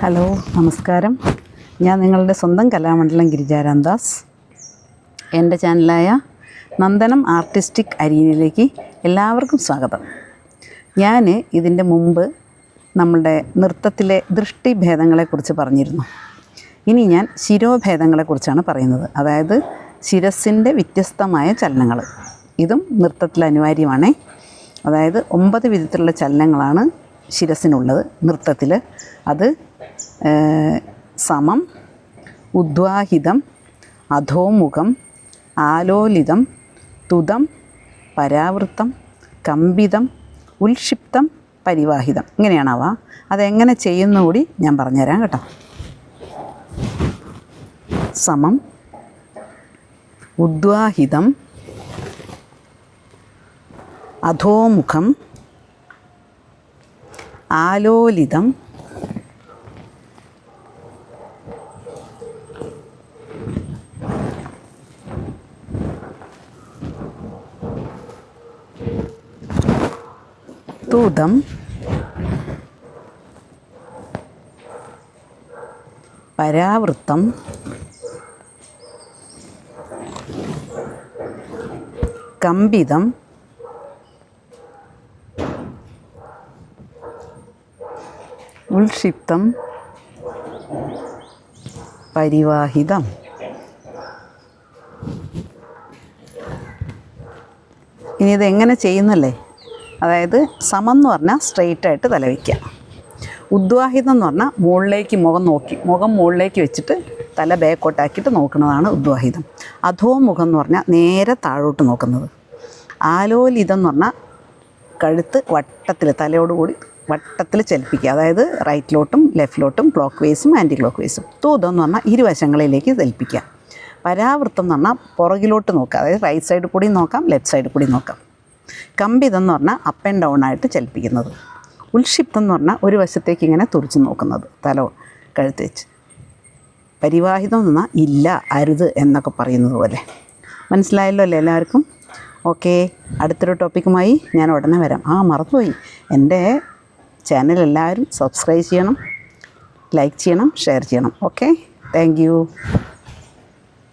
Hello നമസ്കാരം. ഞാൻ നിങ്ങളുടെ സ്വന്തം കലാമണ്ഡലം ഗിരിജാരാംദാസ്. എന്റെ ചാനലായ നന്ദനം ആർട്ടിസ്റ്റിക് അരീനയിലേക്ക് എല്ലാവർക്കും സ്വാഗതം. ഞാൻ ഇതിന്റെ മുമ്പ് നമ്മുടെ നൃത്തത്തിലെ ദൃഷ്ടിഭേദങ്ങളെക്കുറിച്ച് പറഞ്ഞിരുന്നു. ഇനി ഞാൻ ശിരോഭേദങ്ങളെക്കുറിച്ചാണ് പറയുന്നത്. അതായത് ശിരസിന്റെ വ്യത്യസ്തമായ ചലനങ്ങൾ. ഇതും നൃത്തത്തിൽ അനിവാര്യമാണ്. അതായത് ഒമ്പത് വിധത്തിലുള്ള ചലനങ്ങളാണ് ശിരസിനുള്ളത് നൃത്തത്തിൽ. അത് സമം ഉദ്വാഹിതം അധോമുഖം ആലോലിതം തുതം പരാവൃത്തം കമ്പിതം ഉൽക്ഷിപ്തം പരിവാഹിതം. ഇങ്ങനെയാണവ. അതെങ്ങനെ ചെയ്യുന്ന കൂടി ഞാൻ പറഞ്ഞുതരാം കേട്ടോ. സമം ഉദ്വാഹിതം അധോമുഖം ആലോലിതം തൂതം പരാവൃത്തം. കമ്പിതം. ഉൾക്ഷിപ്തം പരിവാഹിതം. ഇനി ഇത് എങ്ങനെ ചെയ്യുന്നല്ലേ? അതായത് സമം എന്ന് പറഞ്ഞാൽ സ്ട്രെയിറ്റ് ആയിട്ട് തല വയ്ക്കുക ഉദ്വാഹിതം എന്ന് പറഞ്ഞാൽ മുകളിലേക്ക് മുഖം നോക്കി മുഖം മുകളിലേക്ക് വെച്ചിട്ട് തല ബാക്കോട്ടാക്കിയിട്ട് നോക്കുന്നതാണ് ഉദ്വാഹിതം. അധോമുഖം എന്ന് പറഞ്ഞാൽ നേരെ താഴോട്ട് നോക്കുന്നത്. ആലോലിതം എന്ന് പറഞ്ഞാൽ കഴുത്ത് വട്ടത്തിൽ തലയോട് കൂടി വട്ടത്തിൽ ചലിപ്പിക്കുക. അതായത് റൈറ്റിലോട്ടും ലെഫ്റ്റിലോട്ടും ക്ലോക്ക് വേസും ആന്റി ക്ലോക്ക് വേസും തൂതം എന്ന് പറഞ്ഞാൽ ഇരുവശങ്ങളിലേക്ക് ചലിപ്പിക്കുക. പരാവൃത്തം എന്ന് പറഞ്ഞാൽ പുറകിലോട്ട് നോക്കുക. അതായത് റൈറ്റ് സൈഡിൽ കൂടി നോക്കാം ലെഫ്റ്റ് സൈഡിൽ കൂടി നോക്കാം. കമ്പിതം എന്ന് പറഞ്ഞാൽ അപ്പ് ആൻഡ് ഡൗൺ ആയിട്ട് ചലിപ്പിക്കുന്നത്. ഉൽക്ഷിപ്തം എന്ന് പറഞ്ഞാൽ ഒരു വശത്തേക്ക് ഇങ്ങനെ തുറച്ചു നോക്കുന്നത്. തല കഴുത്ത് വെച്ച്. പരിവാഹിതം എന്ന് പറഞ്ഞാൽ ഇല്ല അരുത് എന്നൊക്കെ പറയുന്നത് പോലെ. മനസ്സിലായല്ലോ അല്ലേ എല്ലാവർക്കും? ഓക്കെ അടുത്തൊരു ടോപ്പിക്കുമായി ഞാൻ ഉടനെ വരാം. ആ മറന്നുപോയി. എന്റെ ചാനൽ എല്ലാവരും സബ്സ്ക്രൈബ് ചെയ്യണം ലൈക്ക് ചെയ്യണം ഷെയർ ചെയ്യണം. Okay thank